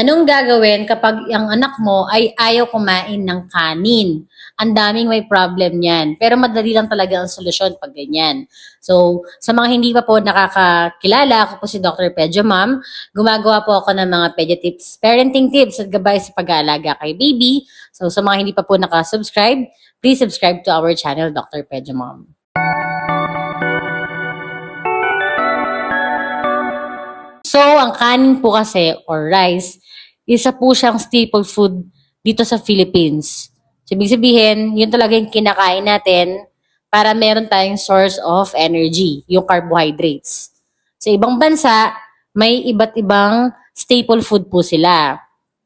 Anong gagawin kapag ang anak mo ay ayaw kumain ng kanin? Ang daming may problem yan. Pero madali lang talaga ang solusyon pag ganyan. So, sa mga hindi pa po nakakilala, ako po si Dr. Pedro Ma'am. Gumagawa po ako ng mga pedia tips, parenting tips at gabay sa pag-aalaga kay baby. So, sa mga hindi pa po nakasubscribe, please subscribe to our channel, Dr. Pedro Ma'am. Ang kanin po kasi, or rice, isa po siyang staple food dito sa Philippines. So, ibig sabihin, yun talaga yung kinakain natin para meron tayong source of energy, yung carbohydrates. Sa ibang bansa, may iba't ibang staple food po sila.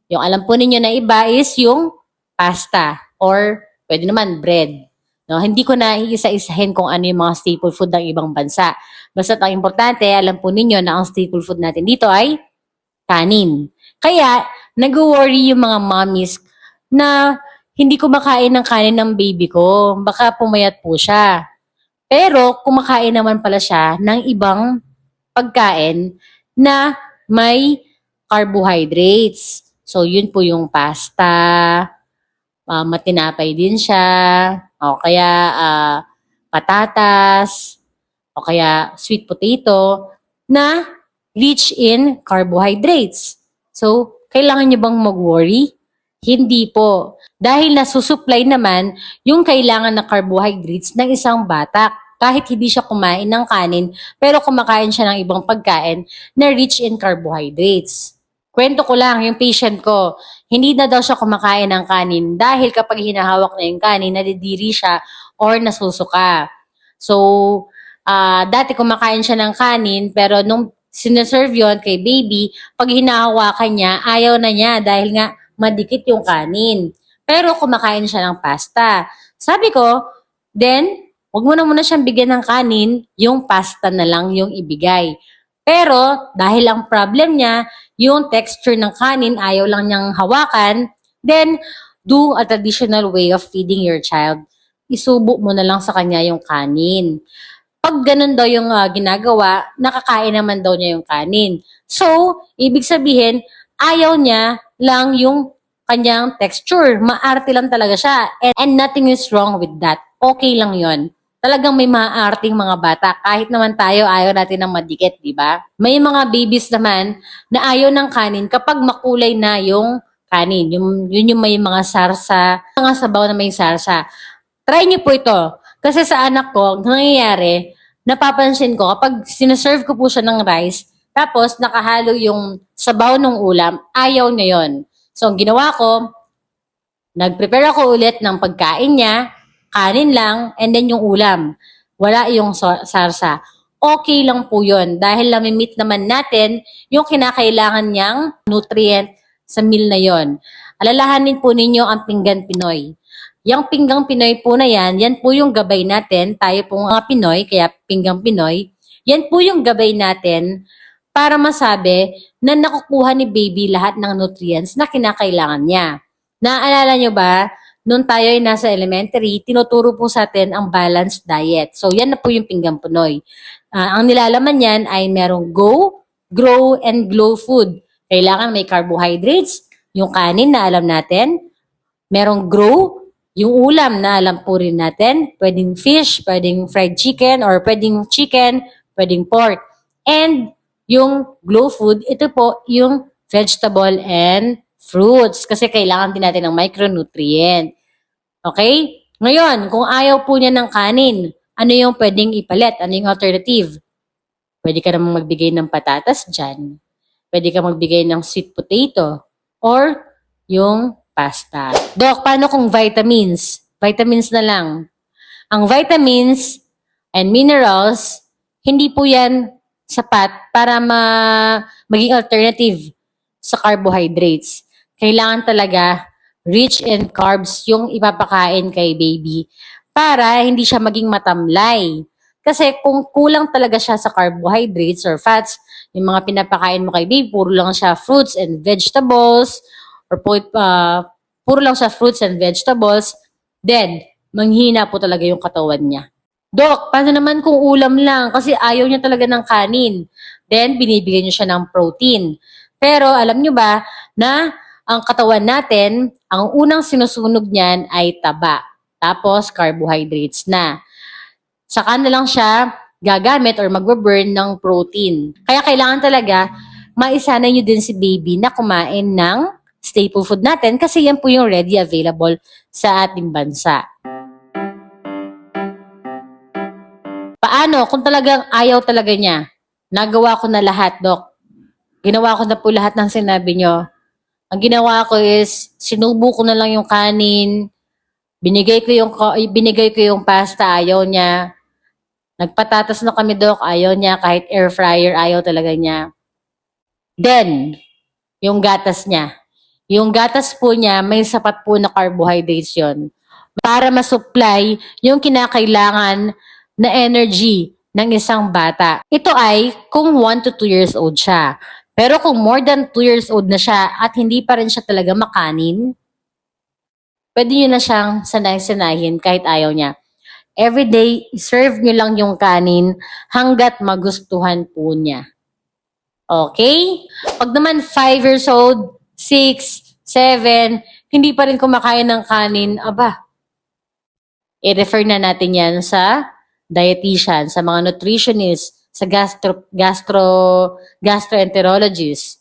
Yung alam po ninyo na iba is yung pasta or pwede naman bread. No, hindi ko na iisa-isahin kung ano yung mga staple food ng ibang bansa. Basta ang importante, alam po ninyo na ang staple food natin dito ay kanin. Kaya, nag-worry yung mga mommies na hindi kumakain ng kanin ng baby ko. Baka pumayat po siya. Pero, kumakain naman pala siya ng ibang pagkain na may carbohydrates. So, yun po yung pasta, ah, matinapay din siya, o kaya ah, patatas, o kaya sweet potato, na rich in carbohydrates. So, kailangan nyo bang mag-worry? Hindi po. Dahil nasusupply naman yung kailangan na carbohydrates ng isang bata kahit hindi siya kumain ng kanin, pero kumakain siya ng ibang pagkain na rich in carbohydrates. Kwento ko lang, yung patient ko, hindi na daw siya kumakain ng kanin dahil kapag hinahawak na yung kanin, nadidiri siya or nasusuka. So, ah dati kumakain siya ng kanin, pero nung sineserve yun kay baby, pag hinahawakan niya, ayaw na niya dahil nga madikit yung kanin. Pero kumakain siya ng pasta. Sabi ko, then, wag mo na muna siyang bigyan ng kanin, yung pasta na lang yung ibigay. Pero, dahil ang problem niya, yung texture ng kanin, ayaw lang niyang hawakan, then, do a traditional way of feeding your child. Isubo mo na lang sa kanya yung kanin. Pag ganun daw yung ah, ginagawa, nakakain naman daw niya yung kanin. So, ibig sabihin, ayaw niya lang yung kanyang texture. Maarte lang talaga siya. And, and nothing is wrong with that. Okay lang yon. Talagang may maaarting mga bata. Kahit naman tayo, ayaw natin ng madikit, di ba? May mga babies naman na ayaw ng kanin kapag makulay na yung kanin. Yung, yun yung may mga sarsa, mga sabaw na may sarsa. Try niyo po ito. Kasi sa anak ko, ang nangyayari, napapansin ko, kapag sinaserve ko po siya ng rice, tapos nakahalo yung sabaw ng ulam, ayaw niya yon. So, ang ginawa ko, nag-prepare ako ulit ng pagkain niya, kanin lang, and then yung ulam. Wala yung sarsa. Okay lang po yun dahil namimit naman natin yung kinakailangan niyang nutrient sa meal na yon. Alalahanin po ninyo ang pinggan Pinoy. Yung pinggang Pinoy po na yan, yan po yung gabay natin. Tayo po mga Pinoy, kaya pinggang Pinoy. Yan po yung gabay natin para masabi na nakukuha ni baby lahat ng nutrients na kinakailangan niya. Naaalala nyo ba, nung tayo ay nasa elementary, tinuturo po sa atin ang balanced diet. So, yan na po yung pinggang Pinoy. Ah, ang nilalaman yan ay merong go, grow, and glow food. Kailangan may carbohydrates, yung kanin na alam natin, merong grow, yung ulam na alam po rin natin, pwedeng fish, pwedeng fried chicken, or pwedeng chicken, pwedeng pork. And yung glow food, ito po yung vegetable and fruits kasi kailangan din natin ng micronutrient. Okay? Ngayon, kung ayaw po niya ng kanin, ano yung pwedeng ipalit? Ano yung alternative? Pwede ka namang magbigay ng patatas dyan. Pwede ka magbigay ng sweet potato or yung pasta. Dok, paano kung vitamins? Vitamins na lang. Ang vitamins and minerals, hindi po yan sapat para ma maging alternative sa carbohydrates. Kailangan talaga rich in carbs yung ipapakain kay baby para hindi siya maging matamlay. Kasi kung kulang talaga siya sa carbohydrates or fats, yung mga pinapakain mo kay baby, puro lang siya fruits and vegetables, or uh, puro lang siya fruits and vegetables, then, manghina po talaga yung katawan niya. Dok, paano naman kung ulam lang? Kasi ayaw niya talaga ng kanin. Then, binibigyan niyo siya ng protein. Pero alam nyo ba na ang katawan natin, ang unang sinusunog niyan ay taba. Tapos carbohydrates na. Saka na lang siya gagamit or magbe-burn ng protein. Kaya kailangan talaga maisanay nyo din si baby na kumain ng staple food natin kasi yan po yung ready available sa ating bansa. Paano kung talagang ayaw talaga niya? Nagawa ko na lahat, Dok. Ginawa ko na po lahat ng sinabi nyo. Ang ginawa ko is, sinubo ko na lang yung kanin, binigay ko yung, binigay ko yung pasta, ayaw niya. Nagpatatas na kami, Dok, ayaw niya. Kahit air fryer, ayaw talaga niya. Then, yung gatas niya. Yung gatas po niya, may sapat po na carbohydrates yon para masupply yung kinakailangan na energy ng isang bata. Ito ay kung 1 to 2 years old siya. Pero kung more than 2 years old na siya at hindi pa rin siya talaga makanin, pwede nyo na siyang sanay-sanayin kahit ayaw niya. Everyday, serve nyo lang yung kanin hanggat magustuhan po niya. Okay? Pag naman 5 years old, 6, 7, hindi pa rin kumakain ng kanin, aba, i-refer na natin yan sa dietitian, sa mga nutritionist, sa gastro, gastro, gastroenterologist.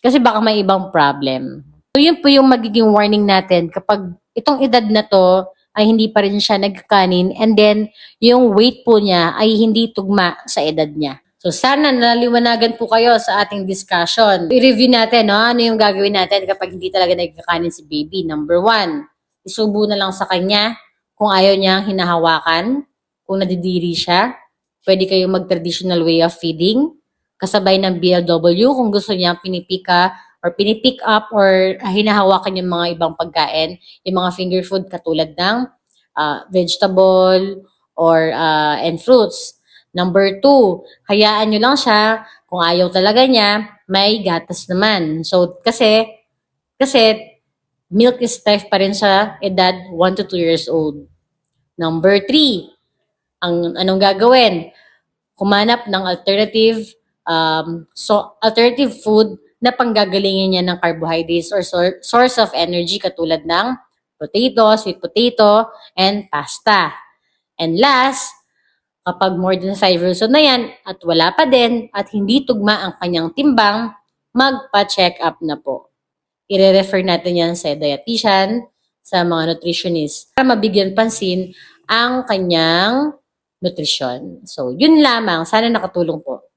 Kasi baka may ibang problem. So yun po yung magiging warning natin kapag itong edad na to ay hindi pa rin siya nagkakanin and then yung weight po niya ay hindi tugma sa edad niya. So sana naliwanagan po kayo sa ating discussion. I-review natin no, ano yung gagawin natin kapag hindi talaga nagkakanin si baby. Number one, isubo na lang sa kanya kung ayaw niya hinahawakan, kung nadidiri siya. Pwede kayong mag-traditional way of feeding. Kasabay ng BLW kung gusto niya pinipika or pinipick up or hinahawakan yung mga ibang pagkain, yung mga finger food katulad ng ah, vegetable or ah, and fruits. Number two, hayaan nyo lang siya. Kung ayaw talaga niya, may gatas naman. So, kasi, kasi, milk is life pa rin sa edad 1 to 2 years old. Number three, ang anong gagawin? Kumanap ng alternative, um, so, alternative food na panggagalingin niya ng carbohydrates or sor- source of energy katulad ng potato, sweet potato, and pasta. And last, kapag more than 5 years old na yan at wala pa din at hindi tugma ang kanyang timbang, magpa-check up na po. I-refer natin yan sa dietitian, sa mga nutritionist para mabigyan pansin ang kanyang nutrisyon. So, yun lamang. Sana nakatulong po.